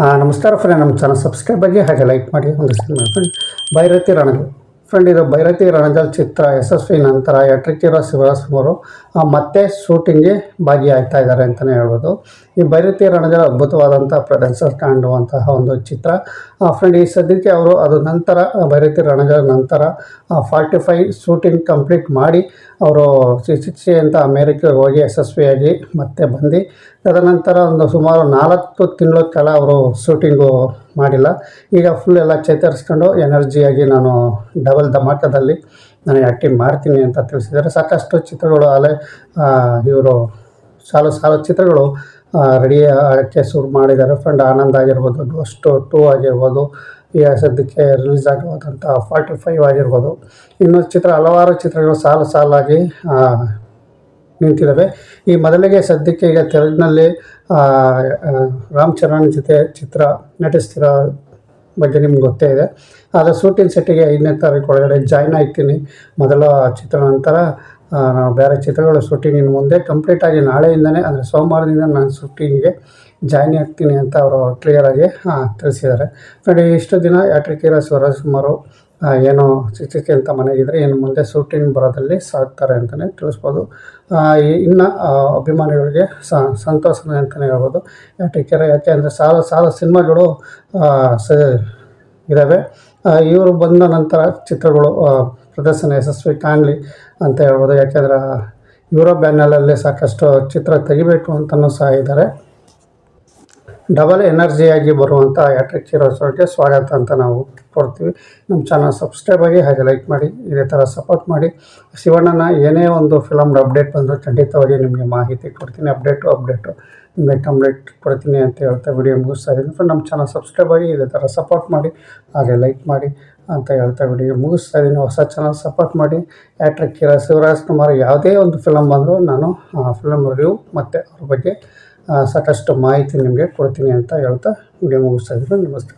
ನಮಸ್ಕಾರ ಫ್ರೆಂಡ್ ನಮ್ಮ channel subscribe ಆಗಿ ಹಾಗೆ ಲೈಕ್ ಮಾಡಿ ಒಂದು ಫ್ರೆಂಡ್ ಭೈರತಿ ರಣಜಲ್. ಫ್ರೆಂಡ್ ಇದು ಭೈರತಿ ರಣಜಲ್ ಚಿತ್ರ ಯಶಸ್ವಿ ನಂತರ ಎಟ್ರಿಕಿರೋ ಶಿವರಾಜ್ ಅವರು ಮತ್ತೆ ಶೂಟಿಂಗ್ಗೆ ಭಾಗಿಯಾಗ್ತಾ ಇದ್ದಾರೆ ಅಂತಲೇ ಹೇಳ್ಬೋದು. ಈ ಭೈರತಿ ರಣದಲ್ಲಿ ಅದ್ಭುತವಾದಂಥ ಪ್ರದರ್ಶನ ಕಾಣುವಂತಹ ಒಂದು ಚಿತ್ರ. ಫ್ರೆಂಡ್ ಈ ಸದ್ಯಕ್ಕೆ ಅವರು ಅದು ನಂತರ ಭೈರತಿ ರಣಗಳ ನಂತರ ಫಾರ್ಟಿ ಫೈವ್ ಶೂಟಿಂಗ್ ಕಂಪ್ಲೀಟ್ ಮಾಡಿ ಅವರು ಶಿಕ್ಷೆ ಅಂತ ಅಮೇರಿಕಾಗೆ ಹೋಗಿ ಯಶಸ್ವಿಯಾಗಿ ಮತ್ತೆ ಬಂದು, ತದನಂತರ ಒಂದು ಸುಮಾರು ನಾಲ್ಕು ತಿಂಗಳ ಕಾಲ ಅವರು ಶೂಟಿಂಗು ಮಾಡಿಲ್ಲ. ಈಗ ಫುಲ್ ಎಲ್ಲ ಚೇತರಿಸ್ಕೊಂಡು ಎನರ್ಜಿಯಾಗಿ ನಾನು ಡಬಲ್ ಧಮಾಕದಲ್ಲಿ ನಾನು ಆ್ಯಕ್ಟಿಂಗ್ ಮಾಡ್ತೀನಿ ಅಂತ ತಿಳಿಸಿದ್ದಾರೆ. ಸಾಕಷ್ಟು ಚಿತ್ರಗಳು ಅಲ್ಲೇ ಇವರು ಸಾಲು ಸಾಲು ಚಿತ್ರಗಳು ರೆಡಿ ಆಗೋಕ್ಕೆ ಶುರು ಮಾಡಿದ್ದಾರೆ. ಫ್ರೆಂಡ್ ಆನಂದ್ ಆಗಿರ್ಬೋದು ಡೋಸ್ಟು ಟೂ ಆಗಿರ್ಬೋದು, ಈ ಸದ್ಯಕ್ಕೆ ರಿಲೀಸ್ ಆಗಿರುವಂಥ ಫಾರ್ಟಿ ಫೈವ್ ಆಗಿರ್ಬೋದು. ಇನ್ನು ಚಿತ್ರ, ಹಲವಾರು ಚಿತ್ರಗಳು ಸಾಲು ಸಾಲಾಗಿ ನಿಂತಿದ್ದಾವೆ. ಈ ಮೊದಲಿಗೆ ಸದ್ಯಕ್ಕೆ ಈಗ ತೆಲುಗಿನಲ್ಲಿ ರಾಮ್ ಚರಣ್ ಜೊತೆ ಚಿತ್ರ ನಟಿಸ್ತಿರೋ ಬಗ್ಗೆ ನಿಮ್ಗೆ ಗೊತ್ತೇ ಇದೆ. ಆದರೆ ಶೂಟಿಂಗ್ ಸೆಟ್ಟಿಗೆ ಐದನೇ ತಾರೀಕು ಒಳಗಡೆ ಜಾಯ್ನ್ ಆಗ್ತೀನಿ ಮೊದಲ ಚಿತ್ರ ನಂತರ. ನಾವು ಬೇರೆ ಚಿತ್ರಗಳು ಶೂಟಿಂಗಿನ ಮುಂದೆ ಕಂಪ್ಲೀಟಾಗಿ ನಾಳೆಯಿಂದನೇ ಅಂದರೆ ಸೋಮವಾರದಿಂದ ನಾನು ಶೂಟಿಂಗ್ಗೆ ಜಾಯ್ನ್ ಆಗ್ತೀನಿ ಅಂತ ಅವರು ಕ್ಲಿಯರಾಗಿ ತಿಳಿಸಿದ್ದಾರೆ. ನೋಡಿ ಇಷ್ಟು ದಿನ ಯಾಟ್ರಿಕೀರ ಶಿವರಾಜ್ ಕುಮಾರು ಆ, ಏನು ಚಿತ್ರಕ್ಕೆ ಅಂತ ಮನೆಗಿದ್ರೆ ಇನ್ನು ಮುಂದೆ ಶೂಟಿಂಗ್ ಬರೋದಲ್ಲಿ ಸಾಕ್ತಾರೆ ಅಂತಲೇ ತಿಳಿಸ್ಬೋದು. ಇನ್ನು ಅಭಿಮಾನಿಗಳಿಗೆ ಸಂತೋಷನೇ ಅಂತಲೇ ಹೇಳ್ಬೋದು. ಯಾಕೆ ಯಾಕೆ ಅಂದರೆ ಸಾಲ ಸಾಲ ಸಿನಿಮಾಗಳು ಸ ಇದ್ದಾವೆ ಇವರು ಬಂದ ನಂತರ ಚಿತ್ರಗಳು ಪ್ರದರ್ಶನ ಯಶಸ್ವಿ, ಕಾಣಲಿ ಅಂತ ಹೇಳ್ಬೋದು. ಯಾಕೆಂದರೆ ಯೂರೋ ಬ್ಯಾನಲಲ್ಲಿ ಸಾಕಷ್ಟು ಚಿತ್ರ ತೆಗಿಬೇಕು ಅಂತಲೂ ಸಹ ಇದ್ದಾರೆ. ಡಬಲ್ ಎನರ್ಜಿಯಾಗಿ ಬರುವಂಥ ಯಾಟ್ರಿಕ್ ಶೋಗೆ ಸ್ವಾಗತ ಅಂತ ನಾವು ಕೊಡ್ತೀವಿ. ನಮ್ಮ ಚಾನಲ್ ಸಬ್ಸ್ಕ್ರೈಬ್ ಆಗಿ ಹಾಗೆ ಲೈಕ್ ಮಾಡಿ, ಇದೇ ಥರ ಸಪೋರ್ಟ್ ಮಾಡಿ. ಶಿವಣ್ಣನ ಏನೇ ಒಂದು ಫಿಲಮ್ ಅಪ್ಡೇಟ್ ಬಂದರೂ ಖಂಡಿತವಾಗಿ ನಿಮಗೆ ಮಾಹಿತಿ ಕೊಡ್ತೀನಿ. ಅಪ್ಡೇಟು ಅಪ್ಡೇಟು ನಿಮಗೆ ಕಂಪ್ಲೀಟ್ ಕೊಡ್ತೀನಿ ಅಂತ ಹೇಳ್ತಾ ವಿಡಿಯೋ ಮುಗಿಸ್ತಾ ಇದ್ದೀನಿ. ಫ್ರೆಂಡ್ ನಮ್ಮ ಚಾನಲ್ ಸಬ್ಸ್ಕ್ರೈಬ್ ಆಗಿ ಇದೇ ಥರ ಸಪೋರ್ಟ್ ಮಾಡಿ, ಹಾಗೆ ಲೈಕ್ ಮಾಡಿ. ಅಂತ ಹೇಳ್ತಾ ಬಿಡಿ ಮುಗಿಸ್ತಾ ಇದ್ದೀನಿ ಹೊಸ ಚಾನಲ್ ಸಪೋರ್ಟ್ ಮಾಡಿ. ಆ್ಯಕ್ಟ್ರ್ ಕಿರ ಶಿವರಾಜ್ ಕುಮಾರ್ ಯಾವುದೇ ಒಂದು ಫಿಲಮ್ ಬಂದರೂ ನಾನು, ಆ ಫಿಲಮ್ ರಿವ್ಯೂ ಮತ್ತು ಅವ್ರ ಬಗ್ಗೆ ಸಾಕಷ್ಟು ಮಾಹಿತಿ ನಿಮಗೆ ಕೊಡ್ತೀನಿ ಅಂತ ಹೇಳ್ತಾ ವಿಡಿಯೋ ಮುಗಿಸ್ತಾ ಇದ್ದೀನಿ. ನಮಸ್ಕಾರ.